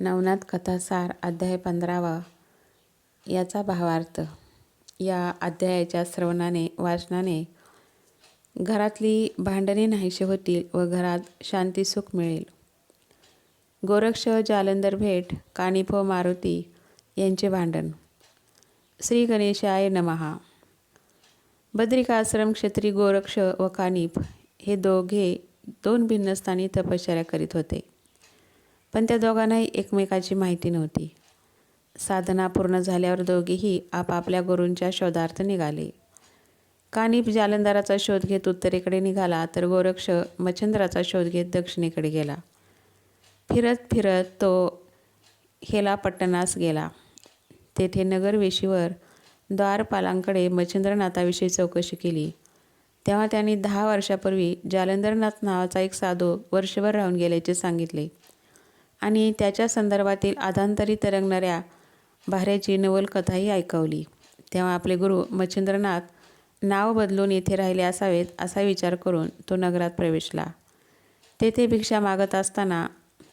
नवनाथ कथासार अध्याय पंधरावा. याचा भावार्थ या अध्यायाच्या श्रवणाने वाचनाने घरातली भांडणे नाहीशी होतील व घरात शांती सुख मिळेल. गोरक्ष जालंधर भेट कानिफो मारुती यांचे भांडण. श्री गणेशाय नमहा. बद्रिकाश्रम क्षेत्री गोरक्ष व कानिप हे दोघे दोन भिन्न स्थानी तपश्चर्या करीत होते. पण त्या दोघांनाही एकमेकाची माहिती नव्हती. साधना पूर्ण झाल्यावर दोघेही आपापल्या गुरूंच्या शोधार्थ निघाले. कानिप जालंधराचा शोध घेत उत्तरेकडे निघाला तर गोरक्ष मच्छंद्राचा शोध घेत दक्षिणेकडे गेला. फिरत फिरत तो हेलापट्टणास गेला. तेथे नगरवेशीवर द्वारपालांकडे मच्छिंद्रनाथाविषयी चौकशी केली. तेव्हा त्यांनी दहा वर्षापूर्वी जालंधरनाथ नावाचा एक साधू वर्षभर राहून गेल्याचे सांगितले. आणि त्याच्या संदर्भातील आधांतरी तरंगणाऱ्या भाऱ्याची नवलकथाही ऐकवली. तेव्हा आपले गुरु मच्छिंद्रनाथ नाव बदलून येथे राहिले असावेत असा विचार करून तो नगरात प्रवेशला. तेथे भिक्षा मागत असताना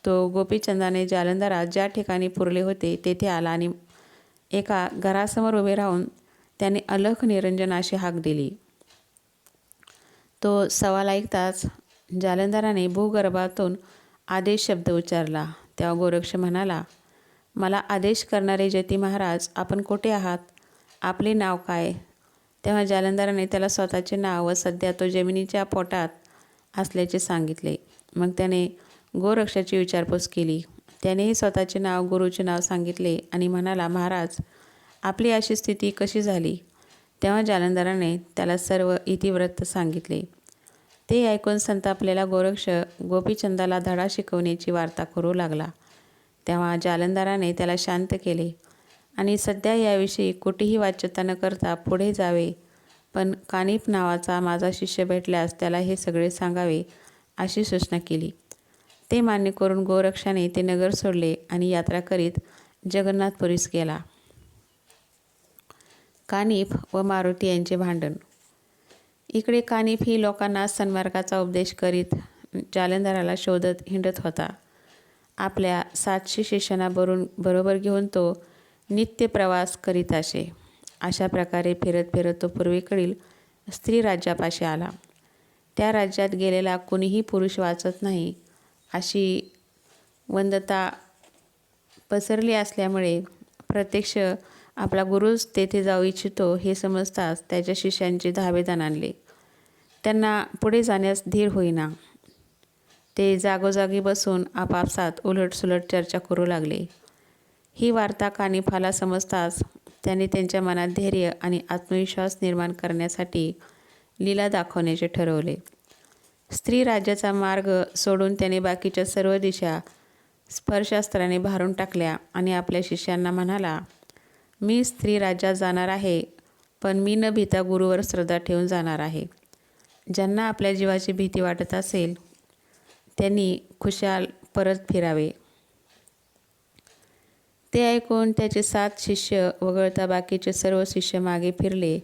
तो गोपीचंदाने जालंधरात ज्या ठिकाणी पुरले होते तेथे आला आणि एका घरासमोर उभे राहून त्याने अलख निरंजन अशी हाक दिली. तो सवाल ऐकताच जालंधराने भूगर्भातून आदेश शब्द उच्चारला. तेव्हा गोरक्ष म्हणाला मला आदेश करणारे जती महाराज आपण कुठे आहात? आपले नाव काय? तेव्हा जालंधराने त्याला स्वतःचे नाव व सध्या तो जमिनीच्या पोटात असल्याचे सांगितले. मग त्याने गोरक्षाची विचारपूस केली. त्यानेही स्वतःचे नाव गुरुचे नाव सांगितले आणि म्हणाला महाराज आपली अशी स्थिती कशी झाली? तेव्हा जालंधराने त्याला सर्व इतिव्रत सांगितले. ते ऐकून संतापलेला गोरक्ष गोपीचंदाला धडा शिकवण्याची वार्ता करू लागला. तेव्हा जालंदाराने त्याला शांत केले. आणि सध्या याविषयी कुठेही वाच्यता न करता पुढे जावे. पण कानिप नावाचा माझा शिष्य भेटल्यास त्याला हे सगळे सांगावे अशी सूचना केली. ते मान्य करून गोरक्षाने ते नगर सोडले आणि यात्रा करीत जगन्नाथपुरीस गेला. कानिफ व मारुती यांचे भांडण इकडे कानिफ ही लोकांना सन्मार्गाचा उपदेश करीत जालंधराला शोधत हिंडत होता. आपल्या सातशे शिष्यांना बरून बरोबर घेऊन तो नित्य प्रवास करीत असे. अशा प्रकारे फिरत फिरत तो पूर्वेकडील स्त्री राज्यापाशी आला. त्या राज्यात गेलेला कुणीही पुरुष वाचत नाही अशी वंदता पसरली असल्यामुळे प्रत्यक्ष आपला गुरुच तेथे जाऊ इच्छितो हे समजताच त्याच्या शिष्यांचे धावेदान आणले. त्यांना पुढे जाण्यास धीर होईना. ते जागोजागी बसून आपापसात उलटसुलट चर्चा करू लागले. ही वार्ता कानिफाला समजताच त्याने त्यांच्या मनात धैर्य आणि आत्मविश्वास निर्माण करण्यासाठी लीला दाखवण्याचे ठरवले. स्त्री राज्याचा मार्ग सोडून त्याने बाकीच्या सर्व दिशा स्पर्शास्त्राने भारून टाकल्या आणि आपल्या शिष्यांना म्हणाला मी स्त्री राज्यात जाणार आहे पण मी न भीता गुरुवर श्रद्धा ठेवून जाणार आहे. ज्यांना आपल्या जीवाची भीती वाटत असेल त्यांनी खुशाल परत फिरावे. ते ऐकून त्याचे सात शिष्य वगळता बाकीचे सर्व शिष्य मागे फिरले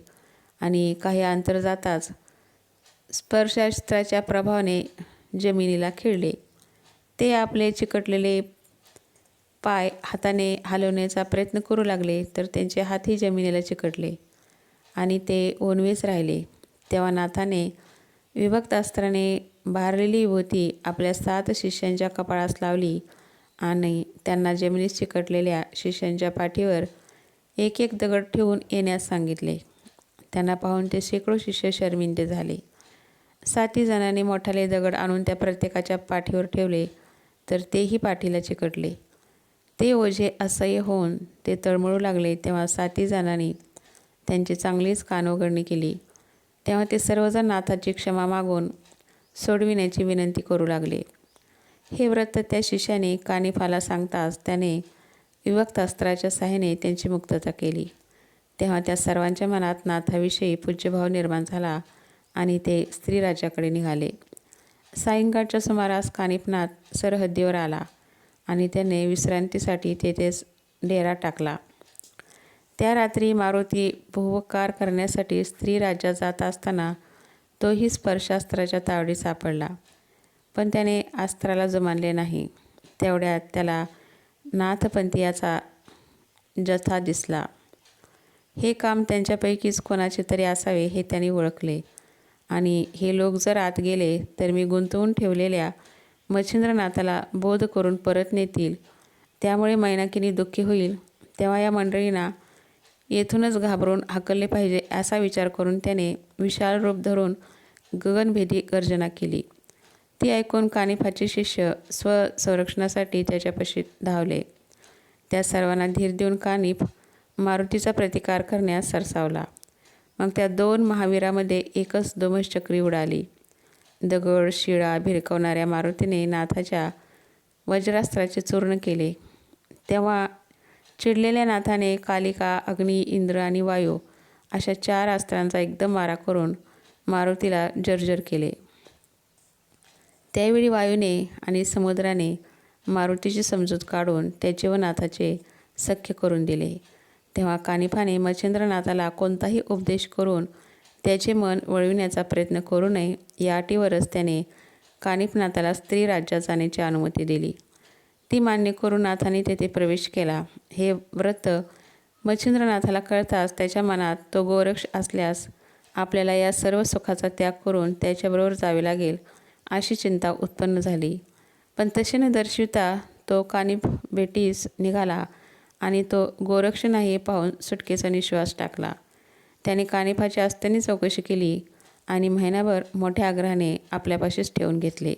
आणि काही अंतर जाताच स्पर्शास्त्राच्या प्रभावाने जमिनीला खिळले. ते आपले चिकटलेले पाय हाताने हलवण्याचा प्रयत्न करू लागले तर त्यांचे हातही जमिनीला चिकटले आणि ते ओनवेच राहिले. तेव्हा नाथाने विभक्त अस्त्राने भारलेली होती आपल्या सात शिष्यांच्या कपाळास लावली आणि त्यांना जमिनीत चिकटलेल्या शिष्यांच्या पाठीवर एक एक दगड ठेवून येण्यास सांगितले. त्यांना पाहून ते शेकडो शिष्य शर्मिंदे झाले. साती जणांनी मोठाले दगड आणून त्या प्रत्येकाच्या पाठीवर ठेवले तर तेही पाठीला चिकटले. ते ओझे असह्य होऊन ते तळमळू लागले तेव्हा साती जणांनी त्यांची चांगलीच कानोगडणी केली. तेव्हा ते सर्वजण नाथाची क्षमा मागून सोडविण्याची विनंती करू लागले. हे व्रत त्या शिष्याने कानिफाला सांगताच त्याने विभक्तास्त्राच्या सहाय्याने त्यांची मुक्तता केली. तेव्हा त्या सर्वांच्या मनात नाथाविषयी पूज्यभाव निर्माण झाला आणि ते स्त्रीराजाकडे निघाले. सायंकाळच्या सुमारास कानिफनाथ सरहद्दीवर आला आणि त्याने विश्रांतीसाठी तेथेच डेरा टाकला. त्या रात्री मारुती भुवकार करण्यासाठी स्त्री राज्यात जात असताना तोही स्पर्शास्त्राच्या तावडीत सापडला. पण त्याने अस्त्राला जुमानले नाही. तेवढ्यात त्याला नाथपंथीयाचा जथा दिसला. हे काम त्यांच्यापैकीच कोणाचे तरी असावे हे त्यांनी ओळखले. आणि हे लोक जर आत गेले तर मी गुंतवून ठेवलेल्या मच्छिंद्रनाथाला बोध करून परत नेतील. त्यामुळे मैनाकिनी दुःखी होईल. तेव्हा या मंडळींना येथूनच घाबरून हाकलले पाहिजे असा विचार करून त्याने विशाल रूप धरून गगनभेदी गर्जना केली. ती ऐकून कानिफाचे शिष्य स्वसंरक्षणासाठी त्याच्यापाशी धावले. त्या सर्वांना धीर देऊन कानिफ मारुतीचा प्रतिकार करण्यास सरसावला. मग त्या दोन महावीरामध्ये एकच चक्री उडाली. दगड शिळा भिरकवणाऱ्या मारुतीने नाथाच्या वज्रास्त्राचे चूर्ण केले. तेव्हा चिडलेल्या नाथाने कालिका अग्नी इंद्र आणि वायू अशा चार अस्त्रांचा एकदम मारा करून मारुतीला जर्जर केले. त्यावेळी वायूने आणि समुद्राने मारुतीची समजूत काढून त्याचे व नाथाचे सख्य करून दिले. तेव्हा कानिफाने मच्छिंद्रनाथाला कोणताही उपदेश करून त्याचे मन वळविण्याचा प्रयत्न करू नये या अटीवरच त्याने कानिफनाथाला स्त्री राज्यात जाण्याची अनुमती दिली. ती मान्य करून नाथाने तेथे प्रवेश केला. हे व्रत मच्छिंद्रनाथाला कळताच त्याच्या मनात तो गोरक्ष असल्यास आपल्याला या सर्व सुखाचा त्याग करून त्याच्याबरोबर जावे लागेल अशी चिंता उत्पन्न झाली. पण तसे न दर्शविता तो कानिफ बेटीस निघाला आणि तो गोरक्ष नाही पाहून सुटकेचा निश्वास टाकला. त्याने कानिफाची असत्याने चौकशी केली आणि महिनाभर मोठ्या आग्रहाने आपल्यापाशीच ठेवून घेतले.